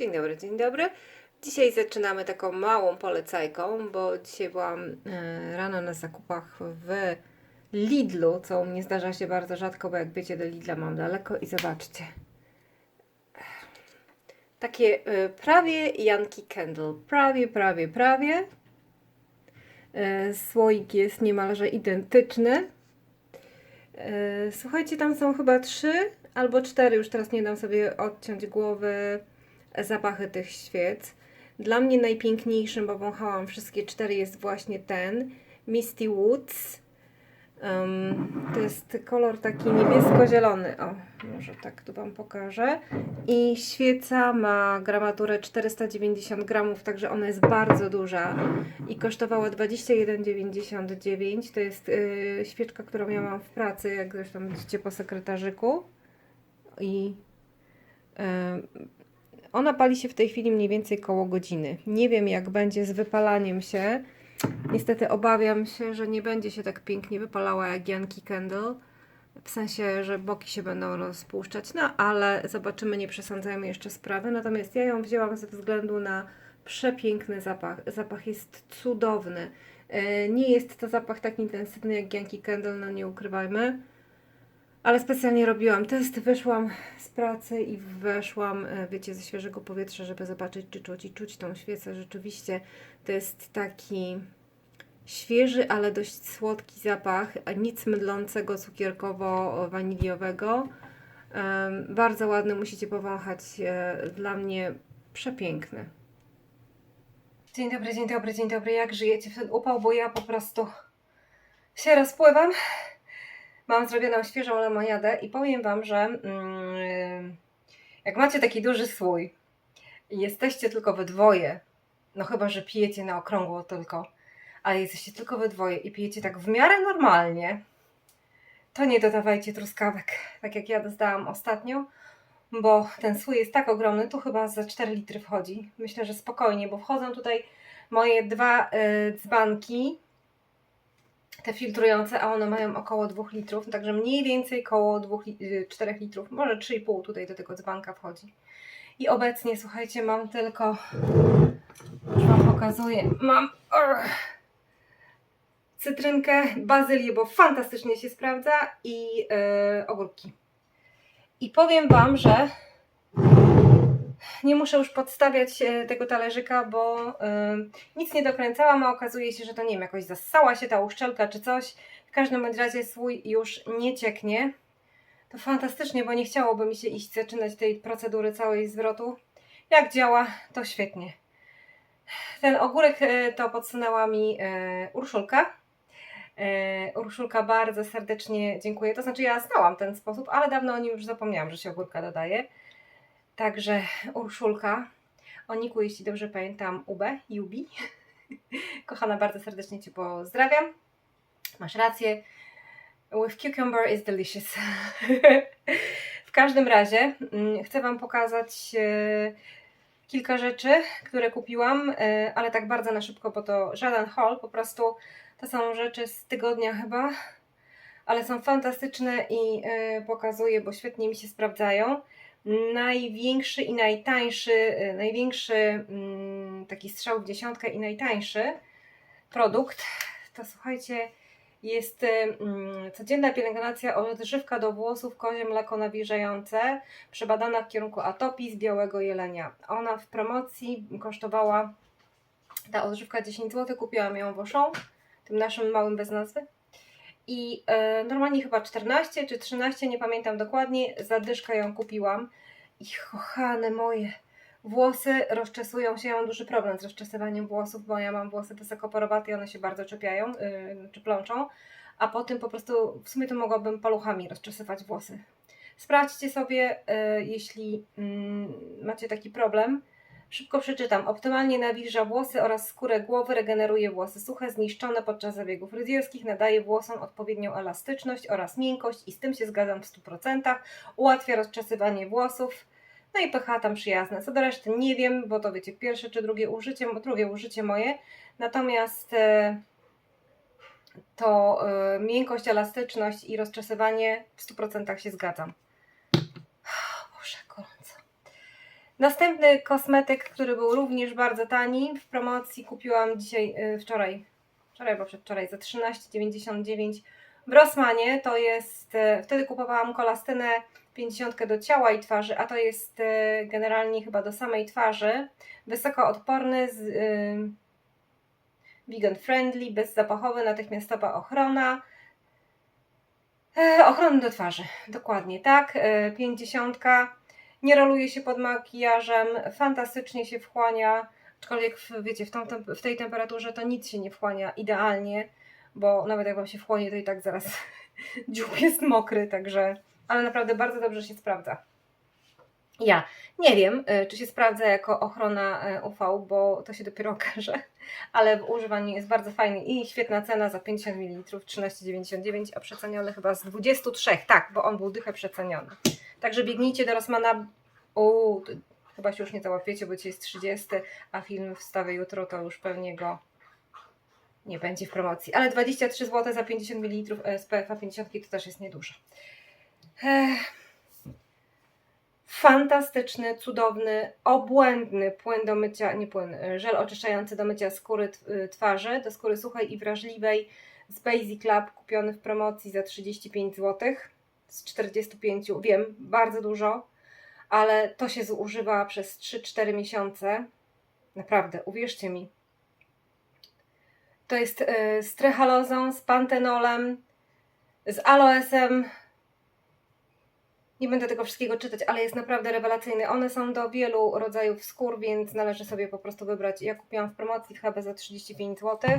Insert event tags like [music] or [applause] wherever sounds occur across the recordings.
Dzień dobry, dzień dobry. Dzisiaj zaczynamy taką małą polecajką, bo dzisiaj byłam e, rano na zakupach w Lidlu, co u mnie zdarza się bardzo rzadko, bo jak wiecie, do Lidla mam daleko i zobaczcie. Takie e, prawie Yankee Candle. Prawie, prawie, prawie. E, Słoik jest niemalże identyczny. Słuchajcie, tam są chyba trzy albo cztery, już teraz nie dam sobie odciąć głowy, zapachy tych świec. Dla mnie najpiękniejszym, bo wąchałam wszystkie cztery, jest właśnie ten Misty Woods. Em, to jest kolor taki niebiesko-zielony. O, może tak tu Wam pokażę. I świeca ma gramaturę 490 gramów, także ona jest bardzo duża i kosztowała 21,99. To jest y, świeczka, którą ja mam w pracy, jak zresztą widzicie po sekretarzyku. I y, ona pali się w tej chwili mniej więcej koło godziny. Nie wiem, jak będzie z wypalaniem się. Niestety obawiam się, że nie będzie się tak pięknie wypalała jak Yankee Candle. W sensie, że boki się będą rozpuszczać, no ale zobaczymy, nie przesądzajmy jeszcze sprawy. Natomiast ja ją wzięłam ze względu na przepiękny zapach. Zapach jest cudowny. E, Nie jest to zapach tak intensywny jak Yankee Candle, no nie ukrywajmy. Ale specjalnie robiłam test, wyszłam z pracy i weszłam, e, wiecie, ze świeżego powietrza, żeby zobaczyć, czy czuć i czuć tą świecę. Rzeczywiście to jest taki świeży, ale dość słodki zapach, nic mydlącego, cukierkowo-waniliowego. Bardzo ładny, musicie powąchać. e, Dla mnie przepiękny. Dzień dobry, dzień dobry, dzień dobry. Jak żyjecie w ten upał? Bo ja po prostu się rozpływam. Mam zrobioną świeżą lemoniadę i powiem Wam, że mm, jak macie taki duży słój i jesteście tylko we dwoje, no chyba, że pijecie na okrągło tylko, ale jesteście tylko we dwoje i pijecie tak w miarę normalnie, to nie dodawajcie truskawek, tak jak ja dostałam ostatnio, bo ten słój jest tak ogromny, tu chyba za 4 litry wchodzi. Myślę, że spokojnie, bo wchodzą tutaj moje dwa y, dzbanki, te filtrujące, a one mają około 2 litrów, także mniej więcej około 2, li- y, 4 litrów, może 3,5 tutaj do tego dzbanka wchodzi. I obecnie, słuchajcie, mam tylko, już Wam pokazuję, mam urgh, cytrynkę, bazylię, bo fantastycznie się sprawdza i yy, ogórki. I powiem Wam, że nie muszę już podstawiać e, tego talerzyka, bo y, nic nie dokręcałam, a okazuje się, że to nie wiem, jakoś zassała się ta uszczelka czy coś. W każdym razie słój już nie cieknie. To fantastycznie, bo nie chciałoby mi się iść zaczynać tej procedury całej zwrotu. Jak działa, to świetnie. Ten ogórek e, to podsunęła mi e, Urszulka. E, Urszulka bardzo serdecznie dziękuję. To znaczy ja znałam ten sposób, ale dawno o nim już zapomniałam, że się ogórka dodaje. Także Urszulka, o Niku, jeśli dobrze pamiętam, Ube, Jubi. [laughs] Kochana, bardzo serdecznie Cię pozdrawiam. Masz rację. With cucumber is delicious. [laughs] w każdym razie mm, chcę Wam pokazać e, kilka rzeczy, które kupiłam, e, ale tak bardzo na szybko, bo to żaden haul, po prostu to są rzeczy z tygodnia chyba, ale są fantastyczne i e, pokazuję, bo świetnie mi się sprawdzają największy i najtańszy, y, największy mm, taki strzał w dziesiątkę i najtańszy produkt, to słuchajcie, jest y, mm, codzienna pielęgnacja odżywka do włosów, kozie mleko nawilżające, przebadana w kierunku atopii z białego jelenia. Ona w promocji kosztowała, ta odżywka 10 zł, kupiłam ją w tym naszym małym bez nazwy. I e, normalnie chyba 14 czy 13, nie pamiętam dokładnie, zadyszkę ją kupiłam. I kochane moje, włosy rozczesują się. Ja mam duży problem z rozczesywaniem włosów, bo ja mam włosy wysokoporowate i one się bardzo czepiają, yy, czy plączą. A po tym po prostu, w sumie to mogłabym paluchami rozczesywać włosy. Sprawdźcie sobie, yy, jeśli mm, macie taki problem. Szybko przeczytam. Optymalnie nawilża włosy oraz skórę głowy, regeneruje włosy suche, zniszczone podczas zabiegów fryzjerskich, nadaje włosom odpowiednią elastyczność oraz miękkość i z tym się zgadzam w 100%. Ułatwia rozczesywanie włosów. No i pH tam przyjazne. Co do reszty nie wiem, bo to wiecie, pierwsze czy drugie użycie, drugie użycie moje. Natomiast e, to e, miękkość, elastyczność i rozczesywanie w 100% się zgadzam. Następny kosmetyk, który był również bardzo tani, w promocji kupiłam dzisiaj, y, wczoraj, wczoraj albo przedwczoraj za 13,99 w Rossmanie. To jest, y, wtedy kupowałam kolastynę 50 do ciała i twarzy, a to jest y, generalnie chyba do samej twarzy. Wysokoodporny, z, vegan friendly, bezzapachowy, natychmiastowa ochrona. E, ochrony do twarzy, dokładnie tak. E, 50 nie roluje się pod makijażem, fantastycznie się wchłania, aczkolwiek wiecie, w, w tej temperaturze to nic się nie wchłania idealnie, bo nawet jak Wam się wchłonie, to i tak zaraz [laughs] dziób jest mokry, także, ale naprawdę bardzo dobrze się sprawdza. Ja nie wiem, y, czy się sprawdza jako ochrona y, UV, bo to się dopiero [laughs] okaże, ale w używaniu jest bardzo fajny i świetna cena za 50 ml 13,99, a przeceniony chyba z 23, tak, bo on był dychę przeceniony. Także biegnijcie do Rossmana. Uuu, chyba się już nie załapiecie, bo dzisiaj jest 30, a film wstawię jutro, to już pewnie go nie będzie w promocji. Ale 23 zł za 50 ml SPF 50 to też jest niedużo. Ech. Fantastyczny, cudowny, obłędny płyn do mycia, nie płyn, y, żel oczyszczający do mycia skóry y, twarzy, do skóry suchej i wrażliwej z Basic Lab kupiony w promocji za 35 zł z 45, wiem, bardzo dużo, ale to się zużywa przez 3-4 miesiące. Naprawdę, uwierzcie mi. To jest y, z trehalozą, z pantenolem, z aloesem. Nie będę tego wszystkiego czytać, ale jest naprawdę rewelacyjny. One są do wielu rodzajów skór, więc należy sobie po prostu wybrać. Ja kupiłam w promocji w HB za 35 zł.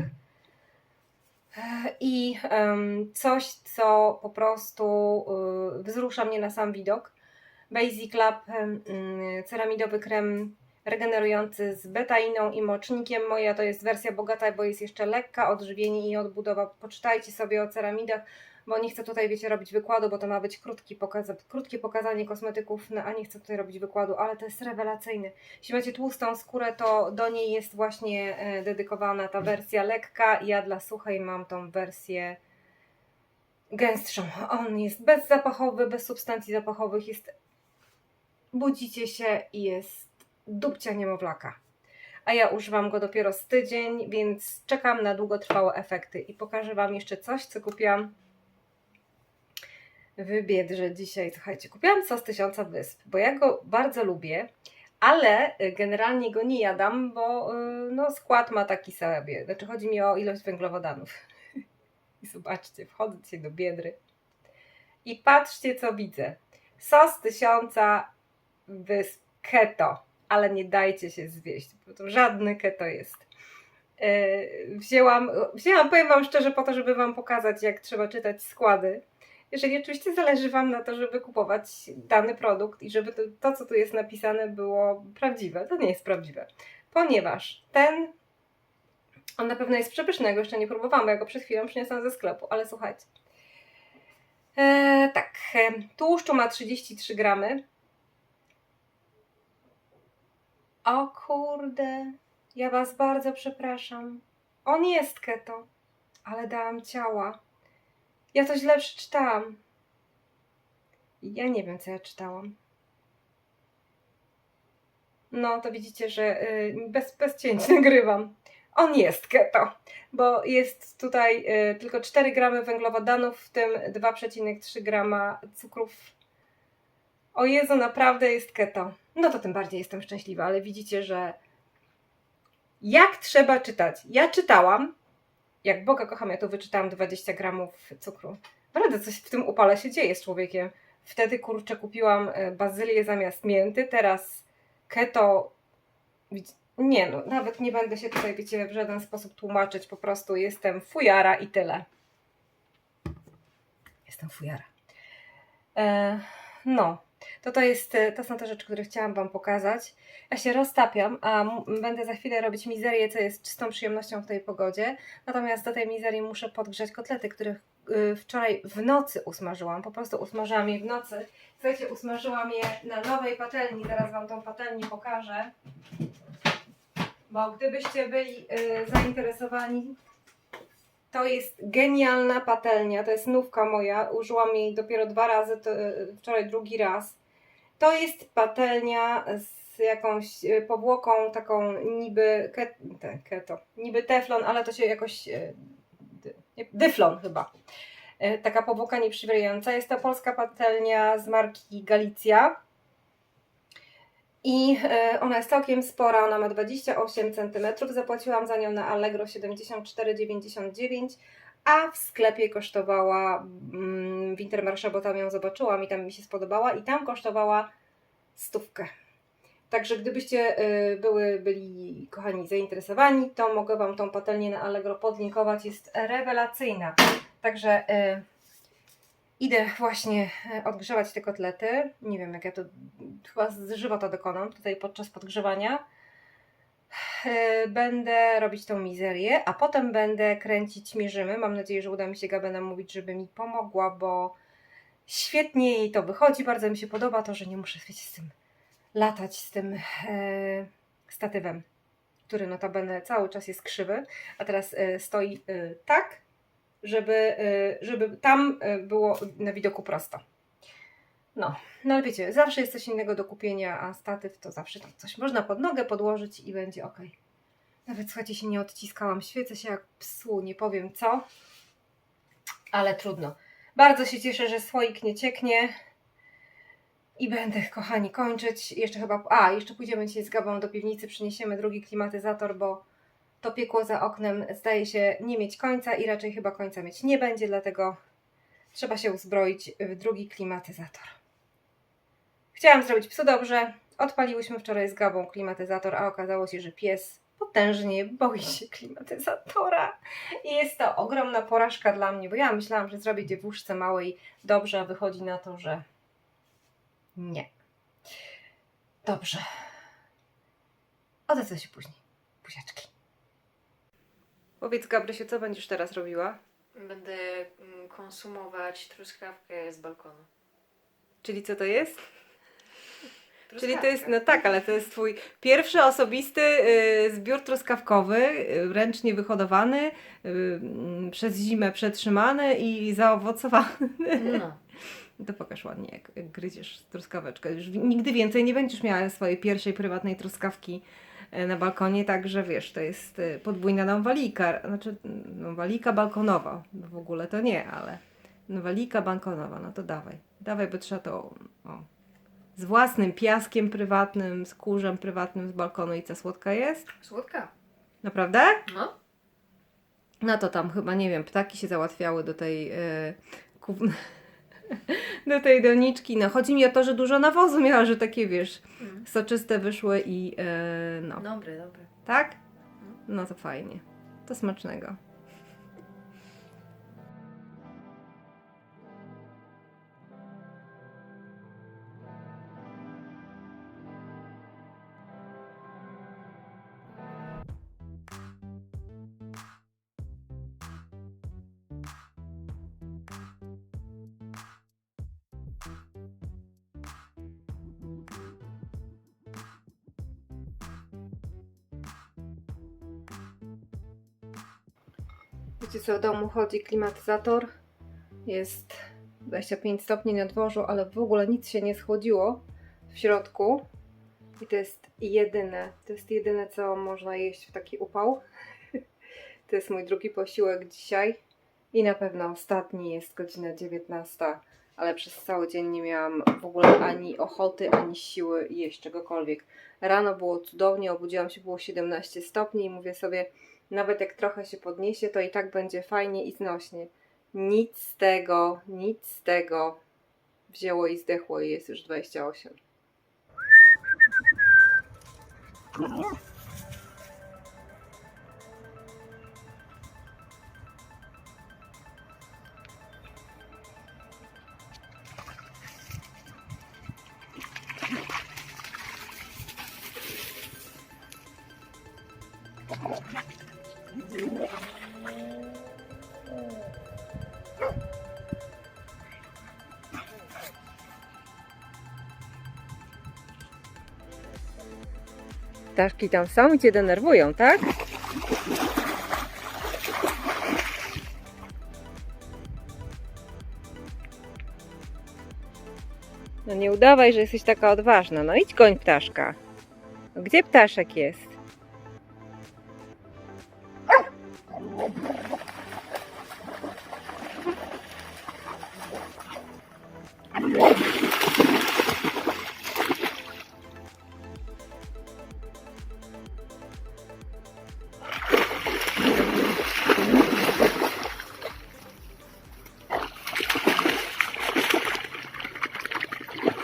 I em, coś, co po prostu y, wzrusza mnie na sam widok. Basic Lab mm, ceramidowy krem regenerujący z betainą i mocznikiem. Moja to jest wersja bogata, bo jest jeszcze lekka, odżywienie i odbudowa. Poczytajcie sobie o ceramidach, bo nie chcę tutaj, wiecie, robić wykładu, bo to ma być krótki pokaz krótkie pokazanie kosmetyków, no, a nie chcę tutaj robić wykładu, ale to jest rewelacyjny. Jeśli macie tłustą skórę, to do niej jest właśnie e, dedykowana ta wersja lekka. Ja dla suchej mam tą wersję gęstszą. On jest bezzapachowy, bez substancji zapachowych, jest budzicie się i jest dupcia niemowlaka. A ja używam go dopiero z tydzień, więc czekam na długotrwałe efekty i pokażę Wam jeszcze coś, co kupiłam w Biedrze dzisiaj. Słuchajcie, kupiłam sos tysiąca wysp, bo ja go bardzo lubię, ale y, generalnie go nie jadam, bo y, no, skład ma taki sobie. Znaczy chodzi mi o ilość węglowodanów. [laughs] I zobaczcie, wchodzę do Biedry i patrzcie, co widzę. Sos tysiąca wysp keto, ale nie dajcie się zwieść, bo to żadny keto jest. Yy, Wzięłam, wzięłam, powiem Wam szczerze, po to, żeby Wam pokazać, jak trzeba czytać składy. Jeżeli oczywiście zależy Wam na to, żeby kupować dany produkt i żeby to, to, co tu jest napisane, było prawdziwe. To nie jest prawdziwe, ponieważ ten, on na pewno jest przepyszny, ja go jeszcze nie próbowałam, bo ja go przed chwilą przyniosłam ze sklepu, ale słuchajcie. E, tak, e, tłuszczu ma 33 gramy. O kurde, ja Was bardzo przepraszam. On jest keto, ale dałam ciała. Ja to źle przeczytałam. Ja nie wiem, co ja czytałam. No, to widzicie, że y, bez, bez cięć [laughs] nagrywam. On jest keto, bo jest tutaj y, tylko 4 gramy węglowodanów, w tym 2,3 grama cukrów. O Jezu, naprawdę jest keto. No to tym bardziej jestem szczęśliwa, ale widzicie, że jak trzeba czytać? Ja czytałam, jak Boga kocham, ja tu wyczytałam 20 gramów cukru. Naprawdę coś w tym upale się dzieje z człowiekiem. Wtedy kurczę kupiłam e, bazylię zamiast mięty, teraz keto. Nie no, nawet nie będę się tutaj, wiecie, w żaden sposób tłumaczyć, po prostu jestem fujara i tyle. Jestem fujara. E, no, to to jest, e, to są te rzeczy, które chciałam Wam pokazać. Ja się roztapiam, a będę za chwilę robić mizerię, co jest czystą przyjemnością w tej pogodzie. Natomiast do tej mizerii muszę podgrzać kotlety, których y, wczoraj w nocy usmażyłam. Po prostu usmażyłam je w nocy. Słuchajcie, usmażyłam je na nowej patelni. Zaraz Wam tą patelnię pokażę. Bo gdybyście byli y, zainteresowani, to jest genialna patelnia. To jest nówka moja. Użyłam jej dopiero dwa razy, to, y, wczoraj drugi raz. To jest patelnia z jakąś e, powłoką taką niby ket, te, keto, niby teflon, ale to się jakoś e, dyflon chyba. E, Taka powłoka nieprzywrająca. Jest to polska patelnia z marki Galicja. I e, ona jest całkiem spora, ona ma 28 cm. Zapłaciłam za nią na Allegro 74,99 a w sklepie kosztowała mm, w Intermarché, bo tam ją zobaczyłam i tam mi się spodobała i tam kosztowała stówkę. Także gdybyście y, były, byli kochani zainteresowani, to mogę Wam tą patelnię na Allegro podlinkować, jest rewelacyjna. Także y, idę właśnie y, odgrzewać te kotlety. Nie wiem jak ja to, chyba z żywota dokonam tutaj podczas podgrzewania. E, będę robić tą mizerię, a potem będę kręcić mierzymy. Mam nadzieję, że uda mi się Gabę namówić, żeby mi pomogła, bo świetnie jej to wychodzi. Bardzo mi się podoba to, że nie muszę wiecie, z tym latać z tym e, statywem, który notabene cały czas jest krzywy, a teraz e, stoi e, tak, żeby, e, żeby tam e, było na widoku prosto. No, no ale wiecie, zawsze jest coś innego do kupienia, a statyw to zawsze tam coś można pod nogę podłożyć i będzie ok. Nawet słuchajcie, się nie odciskałam, świecę się jak psu, nie powiem co, ale trudno. Bardzo się cieszę, że słoik nie cieknie i będę, kochani, kończyć. Jeszcze chyba, a jeszcze pójdziemy dzisiaj z Gabą do piwnicy, przyniesiemy drugi klimatyzator, bo to piekło za oknem zdaje się nie mieć końca i raczej chyba końca mieć nie będzie, dlatego trzeba się uzbroić w drugi klimatyzator. Chciałam zrobić psu dobrze. Odpaliłyśmy wczoraj z Gabą klimatyzator, a okazało się, że pies potężnie boi się klimatyzatora. I jest to ogromna porażka dla mnie, bo ja myślałam, że zrobię dziewuszce małej dobrze, a wychodzi na to, że nie. Dobrze. Odezwę się później. Buziaczki. Powiedz Gabrysiu, co będziesz teraz robiła? Będę mm, konsumować truskawkę z balkonu. Czyli co to jest? [laughs] Czyli to jest, no tak, ale to jest twój pierwszy osobisty y, zbiór truskawkowy, y, ręcznie wyhodowany, y, mm, przez zimę przetrzymany i zaowocowany. No. [laughs] To pokaż ładnie, jak, jak gryziesz truskaweczkę. Już nigdy więcej nie będziesz miała swojej pierwszej prywatnej truskawki na balkonie, także wiesz, to jest y, podwójna nowalika, znaczy nowalika balkonowa. W ogóle to nie, ale nowalika balkonowa, no to dawaj. Dawaj, bo trzeba to o, z własnym piaskiem prywatnym, z kurzem prywatnym z balkonu i co słodka jest? Słodka. Naprawdę? No. No to tam chyba, nie wiem, ptaki się załatwiały do tej yy, [laughs] do tej doniczki. No chodzi mi o to, że dużo nawozu miała, że takie wiesz, Mm. soczyste wyszły i yy, no. Dobry, dobry. Tak? No to fajnie. To smacznego. Wiecie co, domu chodzi klimatyzator. Jest 25 stopni na dworzu, ale w ogóle nic się nie schłodziło w środku. I to jest jedyne, to jest jedyne, co można jeść w taki upał. [laughs] To jest mój drugi posiłek dzisiaj. I na pewno ostatni jest godzina 19, ale przez cały dzień nie miałam w ogóle ani ochoty, ani siły jeść czegokolwiek. Rano było cudownie, obudziłam się, było 17 stopni i mówię sobie, nawet jak trochę się podniesie, to i tak będzie fajnie i znośnie. Nic z tego, nic z tego wzięło i zdechło i jest już 28. Ptaszki tam są i cię denerwują, tak? No nie udawaj, że jesteś taka odważna. No idź goń ptaszka. Gdzie ptaszek jest?